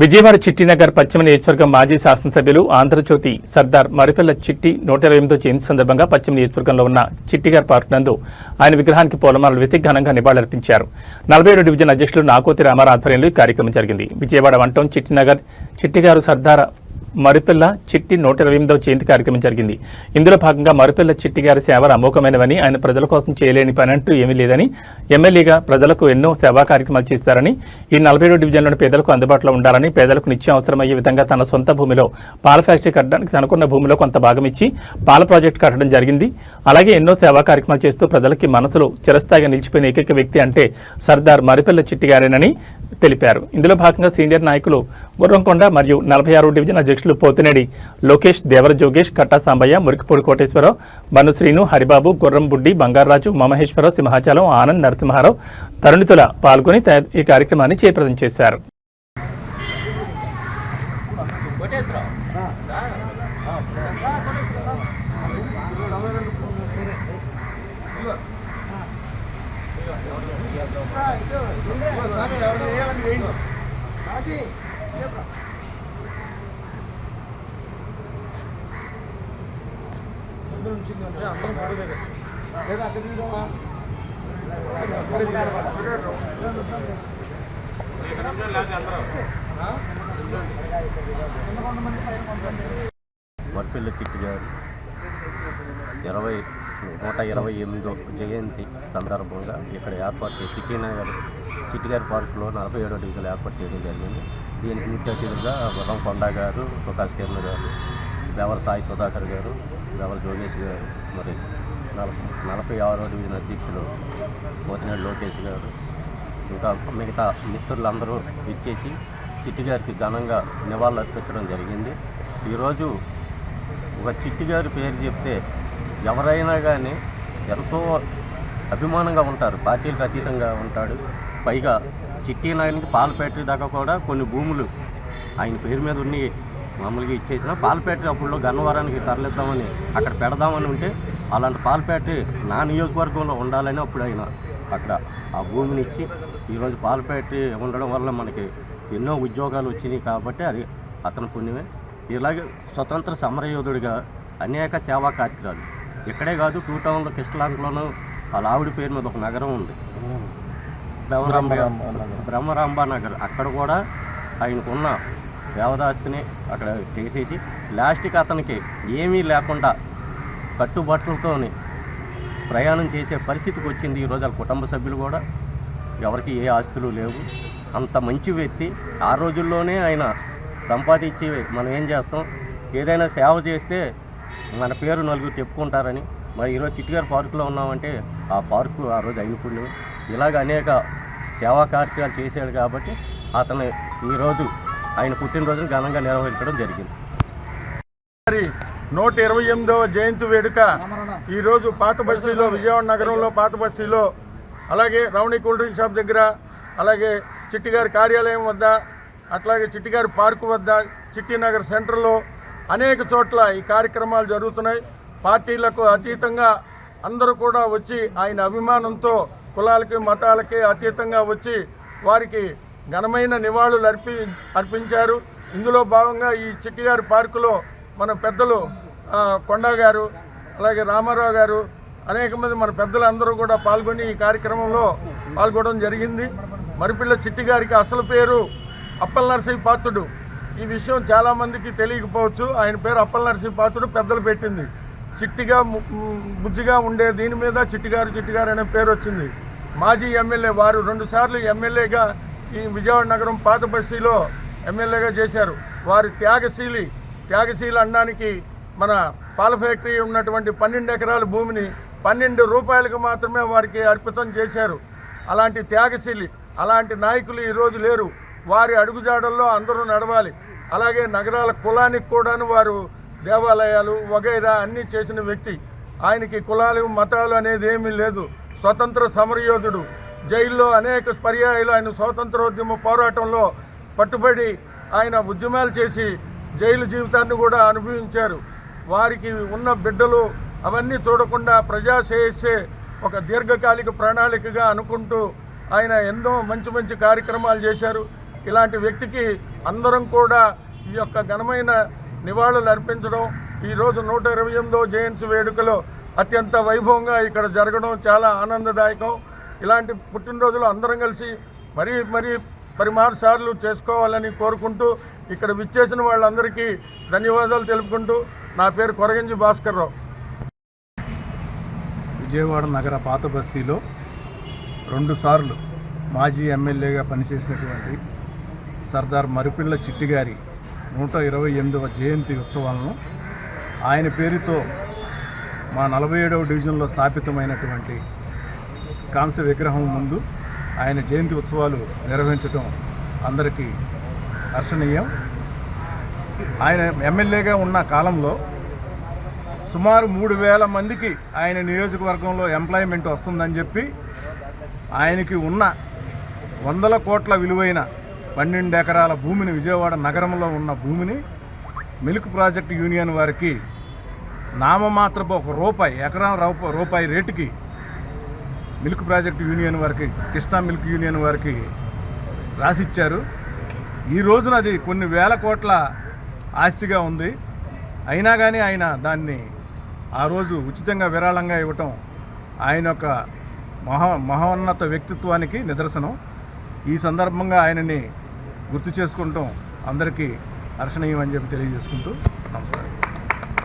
విజయవాడ చిట్టినగర్ పశ్చిమ నియోజకవర్గం మాజీ శాసనసభ్యులు ఆంధ్రజ్యోతి సర్దార్ మరిపిల్ల చిట్టి నూట ఇరవై ఎనిమిదో జయంతి సందర్భంగా పశ్చిమ నియోజకవర్గంలో ఉన్న చిట్టిగార్ పార్క్ నందు ఆయన విగ్రహానికి పూలమాలలు వేసి ఘనంగా నివాళులర్పించారు. నలభై ఏడు డివిజన్ అధ్యక్షులు నాకోతి రామారావు ఆధ్వర్యంలో ఈ కార్యక్రమం జరిగింది. విజయవాడ వంటం చిట్టినగర్ చిట్టిగారు సర్దార్ మరిపిల్ల చిట్టి నూట ఇరవై ఎనిమిదవ జయంతి కార్యక్రమం జరిగింది. ఇందులో భాగంగా మరిపిల్ల చిట్టి గారి సేవలు అమోఘమైనవని ఆయన ప్రజల కోసం చేయలేని పని అంటూ ఏమీ లేదని ఎమ్మెల్యేగా ప్రజలకు ఎన్నో సేవా కార్యక్రమాలు చేస్తారని ఈ నలభై ఏడు డివిజన్లోని పేదలకు అందుబాటులో ఉండాలని పేదలకు నిత్యం అవసరమయ్యే విధంగా తన సొంత భూమిలో పాల ఫ్యాక్టరీ కట్టడానికి తనకున్న భూమిలో కొంత భాగం ఇచ్చి పాల ప్రాజెక్టు కట్టడం జరిగింది. అలాగే ఎన్నో సేవా కార్యక్రమాలు చేస్తూ ప్రజలకి మనసులో చిరస్థాయిగా నిలిచిపోయిన ఏకైక వ్యక్తి అంటే సర్దార్ మరిపిల్ల చిట్టి గారేనని తెలిపారు. ఇందులో భాగంగా సీనియర్ నాయకులు గుర్రంకొండ మరియు నలభై ఆరు డివిజన్ అధ్యక్షులు పోతినేడి లోకేష్ దేవర జోగేష్ కట్టా సాంబయ్య మురికిపూడి కోటేశ్వరరావు బనుశ్రీను హరిబాబు గుర్రం బుడ్డి బంగారాజు మమహేశ్వరరావు సింహాచలం ఆనంద్ నరసింహారావు తరుణితుల పాల్గొని ఈ కార్యక్రమాన్ని చేప్రదం చేశారు. మర్పిల్లి చిట్టి గారు ఇరవై నూట ఇరవై ఎనిమిదో జయంతి సందర్భంగా ఇక్కడ ఏర్పాటు చేసి చిట్టినగర్ చిట్టిగారి పార్కులో నలభై ఏడో డివిజన్ ఏర్పాటు చేయడం జరిగింది. దీనికి ముఖ్య అతిథులుగా వరం కొండ గారు సుభాష్ కిరణ్ గారు దేవర సాయి సుధాకర్ గారు దేవర జోగేష్ గారు మరి నలభై నలభై ఆరో డివిజన్ అధ్యక్షులు పోతినేడు లోకేష్ గారు ఇంకా మిగతా మిత్రులందరూ ఇచ్చేసి చిట్టి గారికి ఘనంగా నివాళులు అర్పించడం జరిగింది. ఈరోజు ఒక చిట్టి గారి పేరు చెప్తే ఎవరైనా కానీ ఎంతో అభిమానంగా ఉంటారు. పార్టీలకు అతీతంగా ఉంటాడు. పైగా చిట్టి నాయనకి పాలపేట దాకా కూడా కొన్ని భూములు ఆయన పేరు మీద ఉన్ని మామూలుగా ఇచ్చేసిన పాలపేట అప్పుడులో గన్నవరానికి తరలిద్దామని అక్కడ పెడదామని ఉంటే అలాంటి పాలపేట నా నియోజకవర్గంలో ఉండాలని అప్పుడు ఆయన అక్కడ ఆ భూమిని ఇచ్చి ఈరోజు పాలపేట ఉండడం వల్ల మనకి ఎన్నో ఉద్యోగాలు వచ్చినాయి కాబట్టి అది అతని పుణ్యమే. ఇలాగే స్వతంత్ర సమరయోధుడిగా అనేక సేవా కార్యక్రమాలు ఇక్కడే కాదు టూ టౌన్లో కిష్టలాంకలోనూ వాళ్ళ ఆవిడ పేరు మీద ఒక నగరం ఉంది. బ్రహ్మరాంబ బ్రహ్మరాంబ నగర్. అక్కడ కూడా ఆయనకున్న దేవదాస్తిని అక్కడ చేసేసి లాస్ట్కి అతనికి ఏమీ లేకుండా కట్టుబట్టలతోని ప్రయాణం చేసే పరిస్థితికి వచ్చింది ఈరోజు వాళ్ళ కుటుంబ సభ్యులు కూడా. ఎవరికి ఏ ఆస్తులు లేవు. అంత మంచి వ్యక్తి. ఆ రోజుల్లోనే ఆయన సంపాదించి మనం ఏం చేస్తాం? ఏదైనా సేవ చేస్తే మన పేరు నలుగురు చెప్పుకుంటారని. మరి ఈరోజు చిట్టుగారు పార్కులో ఉన్నామంటే ఆ పార్కు ఆ రోజు అయిన పుణ్యం ఇలాగ అనేక సేవా కార్యక్రమాలు చేశాడు కాబట్టి అతను ఈరోజు ఆయన పుట్టినరోజును ఘనంగా నిర్వహించడం జరిగింది. మరి నూట ఇరవై ఎనిమిదవ జయంతి వేడుక ఈరోజు పాత బస్తీలో విజయవాడ నగరంలో పాత బస్తీలో అలాగే రౌణి కూల్ డ్రింక్ షాప్ దగ్గర అలాగే చిట్టిగారి కార్యాలయం వద్ద అట్లాగే చిట్టిగారి పార్కు వద్ద చిట్టినగర్ సెంటర్లో అనేక చోట్ల ఈ కార్యక్రమాలు జరుగుతున్నాయి. పార్టీలకు అతీతంగా అందరూ కూడా వచ్చి ఆయన అభిమానంతో కులాలకి మతాలకి అతీతంగా వచ్చి వారికి ఘనమైన నివాళులు అర్పి అర్పించారు. ఇందులో భాగంగా ఈ చిట్టిగారి పార్కులో మన పెద్దలు కొండా గారు అలాగే రామారావు గారు అనేక మంది మన పెద్దలందరూ కూడా పాల్గొని ఈ కార్యక్రమంలో పాల్గొనడం జరిగింది. మరిపిల్ల చిట్టి గారికి అసలు పేరు అప్పల నరసింహ పాత్రుడు. ఈ విషయం చాలామందికి తెలియకపోవచ్చు. ఆయన పేరు అప్పల నరసింహ పెద్దలు పెట్టింది. చిట్టిగా బుజ్జిగా ఉండే దీని మీద చిట్టిగారు చిట్టిగారు అనే పేరు వచ్చింది. మాజీ ఎమ్మెల్యే వారు రెండుసార్లు ఎమ్మెల్యేగా ఈ విజయవాడ నగరం పాత బస్తీలో ఎమ్మెల్యేగా చేశారు. వారి త్యాగశీలి త్యాగశీలి అనడానికి మన పాల ఫ్యాక్టరీ ఉన్నటువంటి పన్నెండు ఎకరాల భూమిని పన్నెండు రూపాయలకు మాత్రమే వారికి అర్పితం చేశారు. అలాంటి త్యాగశీలి అలాంటి నాయకులు ఈరోజు లేరు. వారి అడుగుజాడల్లో అందరూ నడవాలి. అలాగే నగరాల కులానికి కూడాను వారు దేవాలయాలు వగైరా అన్నీ చేసిన వ్యక్తి. ఆయనకి కులాలు మతాలు అనేది ఏమీ లేదు. స్వతంత్ర సమరయోధుడు. జైల్లో అనేక పర్యాయాలు ఆయన స్వాతంత్రోద్యమ పోరాటంలో పట్టుబడి ఆయన ఉద్యమాలు చేసి జైలు జీవితాన్ని కూడా అనుభవించారు. వారికి ఉన్న బిడ్డలు అవన్నీ చూడకుండా ప్రజాశ్రేయస్సే ఒక దీర్ఘకాలిక ప్రణాళికగా అనుకుంటూ ఆయన ఎన్నో మంచి మంచి కార్యక్రమాలు చేశారు. ఇలాంటి వ్యక్తికి అందరం కూడా ఈ యొక్క ఘనమైన నివాళులు అర్పించడం ఈరోజు నూట ఇరవై ఎనిమిదో జయంతి వేడుకలో అత్యంత వైభవంగా ఇక్కడ జరగడం చాలా ఆనందదాయకం. ఇలాంటి పుట్టినరోజులు అందరం కలిసి మరీ మరీ పరిమారు సార్లు చేసుకోవాలని కోరుకుంటూ ఇక్కడ విచ్చేసిన వాళ్ళందరికీ ధన్యవాదాలు తెలుపుకుంటూ నా పేరు కొరగంజి భాస్కర్ రావు విజయవాడ నగర పాత బస్తీలో రెండుసార్లు మాజీ ఎమ్మెల్యేగా పనిచేసినటువంటి సర్దార్ మరిపిళ్ళ చిట్టిగారి నూట ఇరవై ఎనిమిదవ జయంతి ఉత్సవాలను ఆయన పేరుతో మా నలభై ఏడవ డివిజన్లో స్థాపితమైనటువంటి కాంస్య విగ్రహం ముందు ఆయన జయంతి ఉత్సవాలు నిర్వహించడం అందరికీ హర్షణీయం. ఆయన ఎమ్మెల్యేగా ఉన్న కాలంలో సుమారు మూడు వేల మందికి ఆయన నియోజకవర్గంలో ఎంప్లాయ్మెంట్ వస్తుందని చెప్పి ఆయనకి ఉన్న వందల కోట్ల విలువైన పన్నెండు ఎకరాల భూమిని విజయవాడ నగరంలో ఉన్న భూమిని మిల్క్ ప్రాజెక్ట్ యూనియన్ వారికి నామమాత్రపు ఒక రూపాయి ఎకరం రూపాయి రేటుకి మిల్క్ ప్రాజెక్ట్ యూనియన్ వారికి కృష్ణా మిల్క్ యూనియన్ వారికి రాసిచ్చారు. ఈ రోజున అది కొన్ని వేల కోట్ల ఆస్తిగా ఉంది. అయినా కానీ ఆయన దాన్ని ఆ రోజు ఉచితంగా విరాళంగా ఇవ్వటం ఆయన యొక్క మహా మహోన్నత వ్యక్తిత్వానికి నిదర్శనం. ఈ సందర్భంగా ఆయనని గుర్తు చేసుకుంటాం. అందరికీ హర్షణీయం అని చెప్పి తెలియజేసుకుంటూ నమస్కారం.